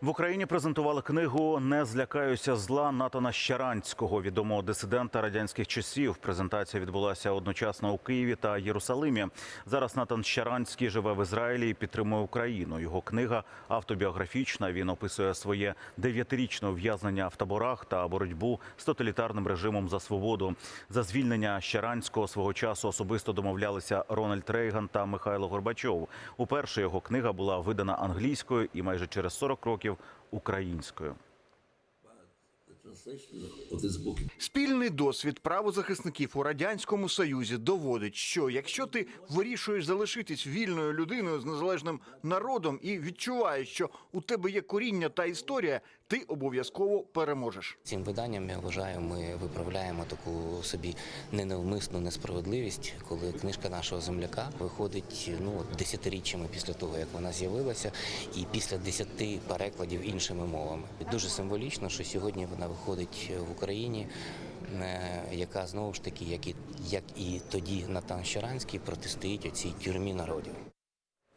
В Україні презентували книгу Не злякаюся зла Натана Щаранського, відомого дисидента радянських часів. Презентація відбулася одночасно у Києві та Єрусалимі. Зараз Натан Щаранський живе в Ізраїлі і підтримує Україну. Його книга автобіографічна. Він описує своє дев'ятирічне ув'язнення в таборах та боротьбу з тоталітарним режимом за свободу. За звільнення Щаранського свого часу особисто домовлялися Рональд Рейган та Михайло Горбачов. Уперше його книга була видана англійською і майже через 40 років українською. Спільний досвід правозахисників у радянському союзі доводить, що якщо ти вирішуєш залишитись вільною людиною з незалежним народом і відчуваєш, що у тебе є коріння та історія, ти обов'язково переможеш. Цим виданням я вважаю, ми виправляємо таку собі ненавмисну несправедливість, коли книжка нашого земляка виходить ну десятиріччями після того, як вона з'явилася, і після десяти перекладів іншими мовами. Дуже символічно, що сьогодні вона виходить в Україні, е, яка знову ж таки, як і як і тоді Натан Щаранський, протистоїть оцій тюрмі народів.